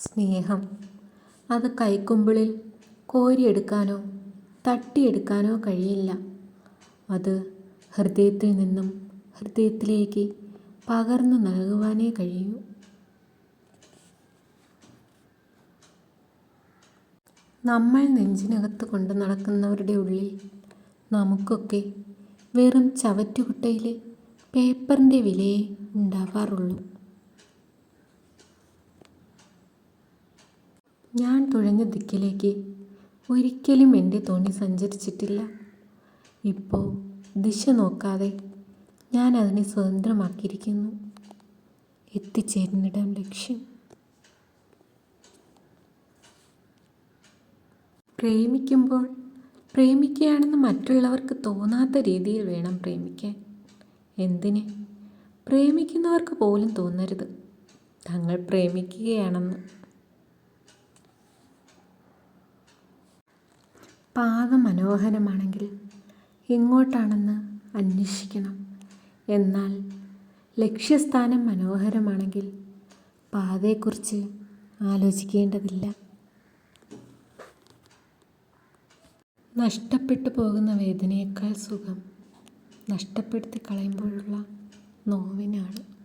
സ്നേഹം. അത് കൈക്കുമ്പിളിൽ കോരിയെടുക്കാനോ തട്ടിയെടുക്കാനോ കഴിയില്ല. അത് ഹൃദയത്തിൽ നിന്നും ഹൃദയത്തിലേക്ക് പകർന്നു നൽകുവാനേ കഴിയൂ. നമ്മൾ നെഞ്ചിനകത്ത് കൊണ്ട് നടക്കുന്നവരുടെ ഉള്ളിൽ നമുക്കൊക്കെ വെറും ചവറ്റുകുട്ടയിലെ പേപ്പറിന്റെ വിലയേ ഉണ്ടാവാറുള്ളൂ. ഞാൻ തുഴഞ്ഞ ദിക്കിലേക്ക് ഒരിക്കലും എന്റെ തോണി സഞ്ചരിച്ചിട്ടില്ല. ഇപ്പോൾ ദിശ നോക്കാതെ ഞാൻ അതിനെ സ്വതന്ത്രമാക്കിയിരിക്കുന്നു. എത്തിച്ചേരുന്നിടം ലക്ഷ്യം. പ്രേമിക്കുമ്പോൾ പ്രേമിക്കുകയാണെന്ന് മറ്റുള്ളവർക്ക് തോന്നാത്ത രീതിയിൽ വേണം പ്രേമിക്കാൻ. എന്തിന്? പ്രേമിക്കുന്നവർക്ക് പോലും തോന്നരുത്. തങ്ങൾ പ്രേമിക്കുകയാണെന്ന്. പാത മനോഹരമാണെങ്കിൽ എങ്ങോട്ടാണെന്ന് അന്വേഷിക്കണം. എന്നാൽ ലക്ഷ്യസ്ഥാനം മനോഹരമാണെങ്കിൽ പാതയെക്കുറിച്ച് ആലോചിക്കേണ്ടതില്ല. നഷ്ടപ്പെട്ടു പോകുന്ന വേദനയേക്കാൾ സുഖം നഷ്ടപ്പെടുത്തി കളയുമ്പോഴുള്ള നോവിനാണ്.